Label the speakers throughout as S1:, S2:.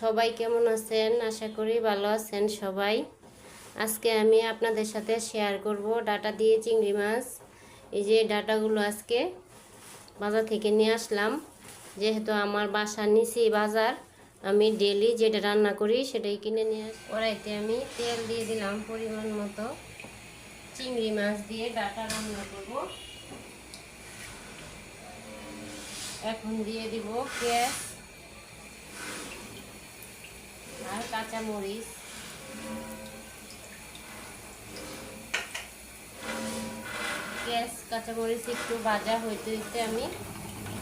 S1: সবাই কেমন আছেন? আশা করি ভালো আছেন সবাই। আজকে আমি আপনাদের সাথে শেয়ার করব ডাটা দিয়ে চিংড়ি মাছ। এই যে ডাটাগুলো আজকে বাজার থেকে নিয়ে আসলাম। যেহেতু আমার বাসার নিচে বাজার, আমি ডেলি যেটা রান্না করি সেটাই কিনে নিয়ে আস কড়াইতে আমি তেল দিয়ে দিলাম পরিমাণ মতো। চিংড়ি মাছ দিয়ে ডাটা রান্না করব। এখন দিয়ে দিব পেঁয়াজ আর কাঁচা মরিচ পেঁয়াজ কাঁচা মরিচ একটু ভাজা হইতে হইতে আমি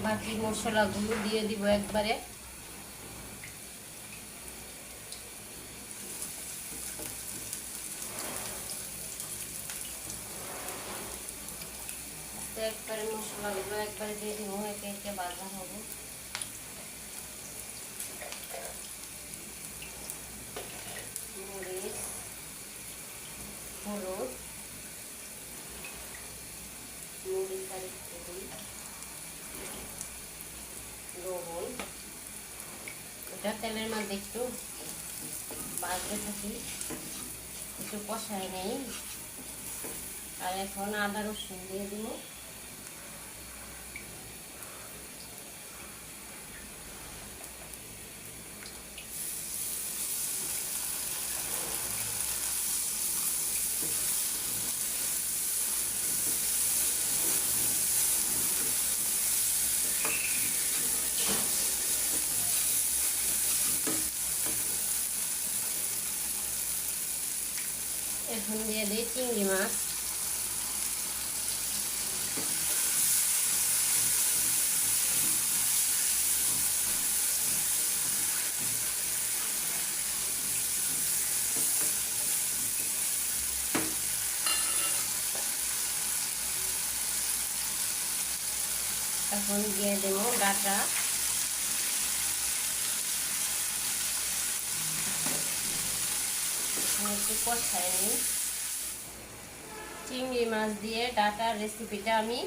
S1: বাকি মশলাগুলো দিয়ে দিব একবারে। একবারে মশলাগুলো একবারে দিয়ে দিব, একে একে ভাজা হবে। মরিচ হলুদ মরিচ আর একটু লবণ। এটা তেলের মধ্যে একটু বাজতে থাকি, একটু কষায় নেই। আর এখন আদা রসুন দিয়ে দিব। এখন দিয়ে দিই চিংড়ি মাছ এখন দিয়ে দেব ডাটা একটু কষাই নিই। চিংড়ি মাছ দিয়ে ডাটার রেসিপিটা আমি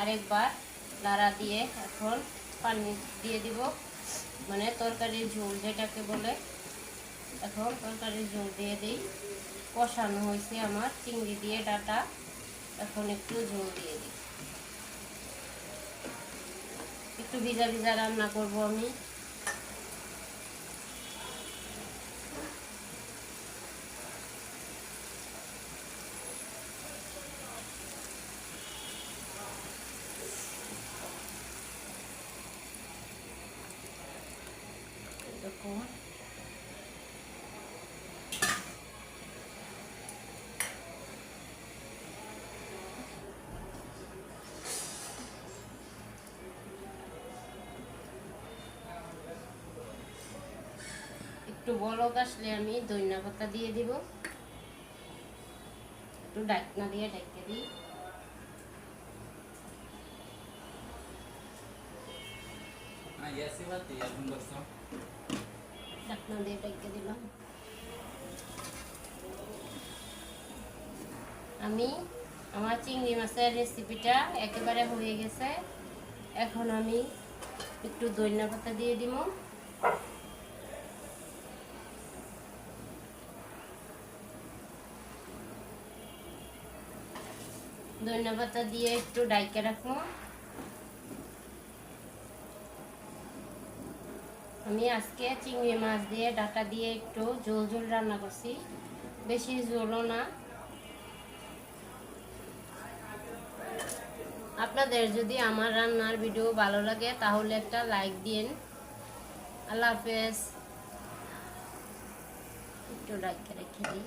S1: আরেকবার লাড়া দিয়ে এখন পানি দিয়ে দিব। মানে তরকারির ঝোল যেটাকে বলে। এখন তরকারির ঝোল দিয়ে দিই। কষানো হয়েছে আমার চিংড়ি দিয়ে ডাটা। এখন একটু ঝোল দিয়ে দিই। একটু ভিজা ভিজা রান্না করব আমি। এরকম একটু বলক আসলে আমি দইনা পাতা দিয়ে দিব একটু ডাকনা দিয়ে ডাকে দিই
S2: Ah, ya se bate, ya con bastón.
S1: ডাকনা দিয়ে ডাকে দিলাম। আমি আমার চিংড়ি মাছের রেসিপিটা একেবারে হয়ে গেছে। এখন আমি একটু দইনা পাতা দিয়ে দিব। ধনিয়া পাতা দিয়ে একটু ডাইকে রাখব। আমি আজকে চিংড়ি মাছ দিয়ে, ডাটা দিয়ে একটু ঝোল ঝোল রান্না করছি। বেশি ঝোলও না। আপনাদের যদি আমার রান্নার ভিডিও ভালো লাগে, তাহলে একটা লাইক দিন। আল্লাহ হাফেজ। একটু লাইক রেখে দিই।